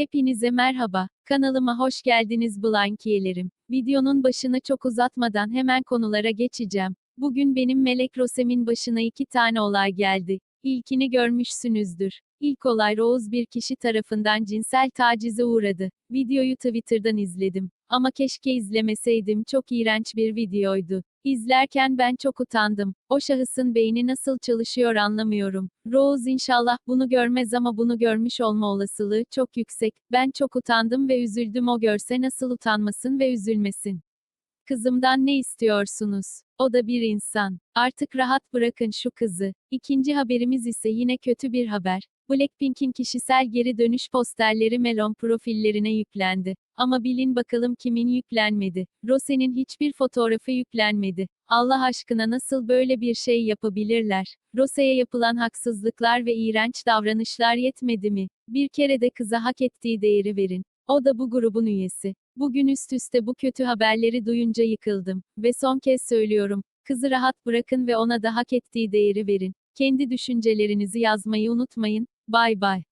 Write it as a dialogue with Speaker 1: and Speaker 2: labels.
Speaker 1: Hepinize merhaba, kanalıma hoş geldiniz Blankiyelerim. Videonun başını çok uzatmadan hemen konulara geçeceğim. Bugün benim Melek Rosem'in başına iki tane olay geldi. İlkini görmüşsünüzdür. İlk olay Rose bir kişi tarafından cinsel tacize uğradı. Videoyu Twitter'dan izledim. Ama keşke izlemeseydim çok iğrenç bir videoydu. İzlerken ben çok utandım. O şahısın beyni nasıl çalışıyor anlamıyorum. Rose inşallah bunu görmez ama bunu görmüş olma olasılığı çok yüksek. Ben çok utandım ve üzüldüm o görse nasıl utanmasın ve üzülmesin. Kızımdan ne istiyorsunuz? O da bir insan. Artık rahat bırakın şu kızı. İkinci haberimiz ise yine kötü bir haber. Blackpink'in kişisel geri dönüş posterleri Melon profillerine yüklendi. Ama bilin bakalım kimin yüklenmedi. Rose'nin hiçbir fotoğrafı yüklenmedi. Allah aşkına nasıl böyle bir şey yapabilirler? Rose'ye yapılan haksızlıklar ve iğrenç davranışlar yetmedi mi? Bir kere de kıza hak ettiği değeri verin. O da bu grubun üyesi. Bugün üst üste bu kötü haberleri duyunca yıkıldım. Ve son kez söylüyorum. Kızı rahat bırakın ve ona da hak ettiği değeri verin. Kendi düşüncelerinizi yazmayı unutmayın. Bye bye.